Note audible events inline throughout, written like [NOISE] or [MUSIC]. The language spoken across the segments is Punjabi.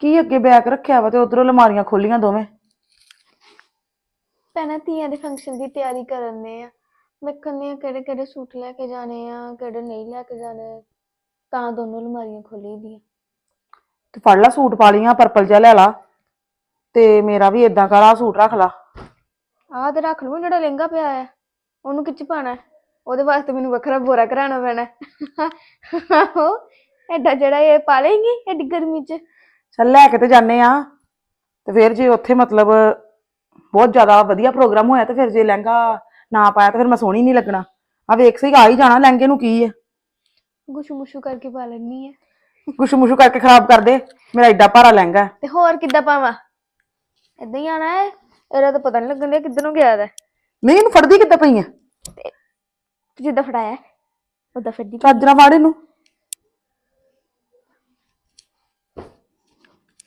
ਕੀ ਅੱਗੇ ਬੈਗ ਰੱਖਿਆ ਵਾ ਤੇ ਉਧਰੋਂ ਅਲਮਾਰੀਆਂ ਖੋਲੀਆਂ ਦੋਵੇਂ? ਭੈਣਾਂ ਧੀਆਂ ਦੇ ਫੰਕਸ਼ਨ ਦੀ ਤਿਆਰੀ ਕਰਨੇ ਆ। ਵੇਖਣੇ ਆ ਕਿਹੜੇ ਕਿਹੜੇ ਸੂਟ ਲੈ ਕੇ ਜਾਣੇ ਆ ਕਿਹੜੇ ਨਹੀਂ ਲੈ ਕੇ ਜਾਣੇ ਤਾਂ ਦੋਨੋਂ ਅਲਮਾਰੀਆਂ ਖੋਲੀ ਦੀਆਂ। ਤੇ ਫੜ ਲਾ ਸੂਟ ਪਾ ਲੀਆਂ ਪਰਪਲ ਜਿਹਾ ਲੈ ਲਾ ਤੇ ਮੇਰਾ ਵੀ ਇਦਾਂ ਕਰ ਸੂਟ ਰੱਖ ਲਾ। ਆਹ ਤੇ ਰੱਖ ਲਵਾਂ ਜਿਹੜਾ ਲਹਿੰਗਾ ਪਿਆ ਆ ਉਹਨੂੰ ਕਿੱਚ ਪਾਣਾ ਹੈ? ਉਹਦੇ ਵਾਸਤੇ ਮੈਨੂੰ ਵੱਖਰਾ ਬੋਰਾ ਕਰਾਉਣਾ ਪੈਣਾ ਹੈ। [LAUGHS] ਆਹੋ ਐਡਾ ਜਿਹੜਾ ਇਹ ਪਾ ਲੇਂਗੀ ਐਡੀ ਗਰਮੀ 'ਚ। ਚੱਲ ਲੈ ਕੇ ਤੇ ਜਾਣੇ ਆ। ਤੇ ਫਿਰ ਜੇ ਉੱਥੇ ਮਤਲਬ ਬਹੁਤ ਜ਼ਿਆਦਾ ਵਧੀਆ ਪ੍ਰੋਗਰਾਮ ਹੋਇਆ ਤੇ ਫਿਰ ਜੇ ਲਹਿੰਗਾ ਨਾ ਪਾਇਆ ਤੇ ਫਿਰ ਮੈਂ ਸੋਹਣੀ ਨਹੀਂ ਲੱਗਣਾ। ਆ ਵੇਖ ਸਹੀ ਆ ਹੀ ਜਾਣਾ ਲਹਿੰਗੇ ਨੂੰ ਕੀ ਹੈ ਗੁਸ਼ੂ ਮੁਸ਼ੂ ਕਰਕੇ ਪਾ ਲੈਣੀ ਆ। ਕੁਛ ਮੁਸ਼ੂ ਕਰਕੇ ਖਰਾਬ ਕਰ ਦੇ। ਮੇਰਾ ਐਡਾ ਭਾਰਾ ਲਹਿੰਗਾ ਹੈ। ਤੇ ਹੋਰ ਕਿੱਦਾਂ ਪਾਵਾਂ? ਏਦਾਂ ਹੀ ਆਣਾ ਹੈ? ਇਹਦਾ ਤਾਂ ਪਤਾ ਨਹੀਂ ਲੱਗਣ ਡਿਆ ਕਿੱਧਰੋਂ ਗਿਆ ਦਾ ਨਹੀਂ ਇਹਨੂੰ ਫੜਦੀ ਕਿੱਦਾਂ ਪਈ ਤੂੰ ਜਿੱਦਾਂ ਫੜਾਇਆ ਉਦਾਂ ਫਿਰਦੀ ਚੱਜ ਨਾਲ ਫੜ ਇਹਨੂੰ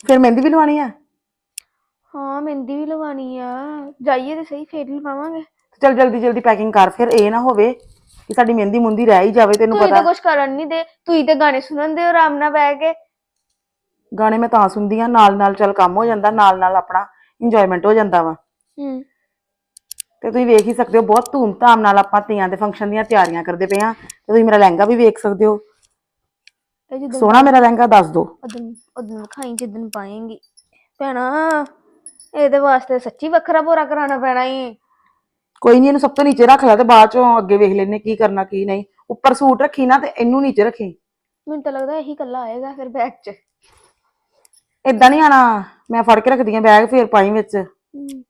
ਫਿਰ ਮਹਿੰਦੀ ਵੀ ਲਵਾਣੀ ਆ? ਹਾਂ ਮਹਿੰਦੀ ਵੀ ਲਵਾਣੀ ਆ। ਜਾਈਏ ਤੇ ਸਹੀ ਫੇਰ ਲਵਾਵਾਂਗੇ। ਚੱਲ ਜਲਦੀ ਜਲਦੀ ਪੈਕਿੰਗ ਕਰ ਫਿਰ ਇਹ ਨਾ ਹੋਵੇ ਕਿ ਸਾਡੀ ਮਹਿੰਦੀ ਮੁੰਦੀ ਰਹਿ ਹੀ ਜਾਵੇ ਤੈਨੂੰ ਤੂੰ ਤਾਂ ਪਤਾ। ਕੁਝ ਕਰਨ ਨਹੀਂ ਦੇ। ਤੂੰ ਤੇ ਗਾਣੇ ਸੁਣਨ ਦੇ ਆਰਾਮ ਨਾਲ ਬਹਿ ਕੇ। ਗਾਣੇ ਮੈਂ ਤਾਂ ਸੁਣਦੀ ਆ ਨਾਲ ਨਾਲ ਚੱਲ ਕੰਮ ਹੋ ਜਾਂਦਾ ਨਾਲ ਨਾਲ ਆਪਣਾ ਇੰਜੋਇਮੈਂਟ ਹੋ ਜਾਂਦਾ ਵਾ। ਹੂੰ। ਤੇ ਤੁਸੀਂ ਵੇਖ ਹੀ ਸਕਦੇ ਹੋ ਬਹੁਤ ਧੂਮ-ਧਾਮ ਨਾਲ ਆਪਾਂ ਤੀਆਂ ਦੇ ਫੰਕਸ਼ਨ ਦੀਆਂ ਤਿਆਰੀਆਂ ਕਰਦੇ ਪਏ ਆ। ਤੇ ਤੁਸੀਂ ਮੇਰਾ ਲਹਿੰਗਾ ਵੀ ਵੇਖ ਸਕਦੇ ਹੋ। ਇਹ ਜਦੋਂ ਸੋਹਣਾ ਮੇਰਾ ਲਹਿੰਗਾ ਦੱਸ ਦਿਓ ਉਦੋਂ ਉਦੋਂ ਖਾਈ ਜਿੱਦਨ ਪਾਏਂਗੀ। ਭੈਣਾ ਇਹਦੇ ਵਾਸਤੇ ਸੱਚੀ ਵੱਖਰਾ ਬੋਰਾ ਕਰਾਉਣਾ ਪੈਣਾ ਈ। ਕੋਈ ਨਹੀਂ ਇਹਨੂੰ ਸਭ ਤੋਂ ਨੀਚੇ ਰੱਖ ਲੈ ਤੇ ਬਾਅਦ ਚੋਂ ਅੱਗੇ ਵੇਖ ਲੈਨੇ ਕੀ ਕਰਨਾ ਕੀ ਨਹੀਂ। ਉੱਪਰ ਸੂਟ ਰੱਖੀ ਨਾ ਤੇ ਇਹਨੂੰ ਨੀਚੇ ਰੱਖੀ। ਮੈਨੂੰ ਤਾਂ ਲੱਗਦਾ ਇਹੀ ਕੱਲਾ ਆਏਗਾ ਫਿਰ ਬੈਗ 'ਚ। ਏਦਾਂ ਨਹੀਂ ਆਣਾ। ਮੈਂ ਫੜ ਕੇ ਰੱਖਦੀ ਆ ਬੈਗ ਫੇਰ ਪਾਈ ਵਿੱਚ। ਹਮ।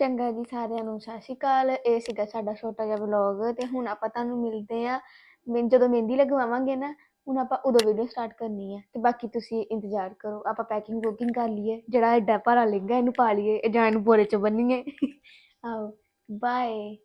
ਚੰਗਾ ਜੀ ਸਾਰਿਆਂ ਨੂੰ, ਸਤਿ ਸ਼੍ਰੀ ਅਕਾਲ। ਇਹ ਸੀਗਾ ਸਾਡਾ ਛੋਟਾ ਜਿਹਾ ਵਲੌਗ ਤੇ ਹੁਣ ਆਪਾਂ ਤੁਹਾਨੂੰ ਮਿਲਦੇ ਆ ਮੈਂ ਜਦੋਂ ਮਹਿੰਦੀ ਲਗਵਾਵਾਂਗੇ ਨਾ, ਹੁਣ ਆਪਾਂ ਉਦੋਂ ਵੀਡੀਓ ਸਟਾਰਟ ਕਰਨੀ ਹੈ। ਤੇ ਬਾਕੀ ਤੁਸੀਂ ਇੰਤਜ਼ਾਰ ਕਰੋ, ਆਪਾਂ ਪੈਕਿੰਗ ਬੁਕਿੰਗ ਕਰ ਲਈਏ। ਜਿਹੜਾ ਐਡਾ ਭਾਰਾ ਲਹਿੰਗਾ ਇਹਨੂੰ ਪਾ ਲਈਏ, ਜਾਂ ਇਹਨੂੰ ਬੋਰੇ 'ਚ ਬੰਨੀਏ। ਆਓ ਬਾਏ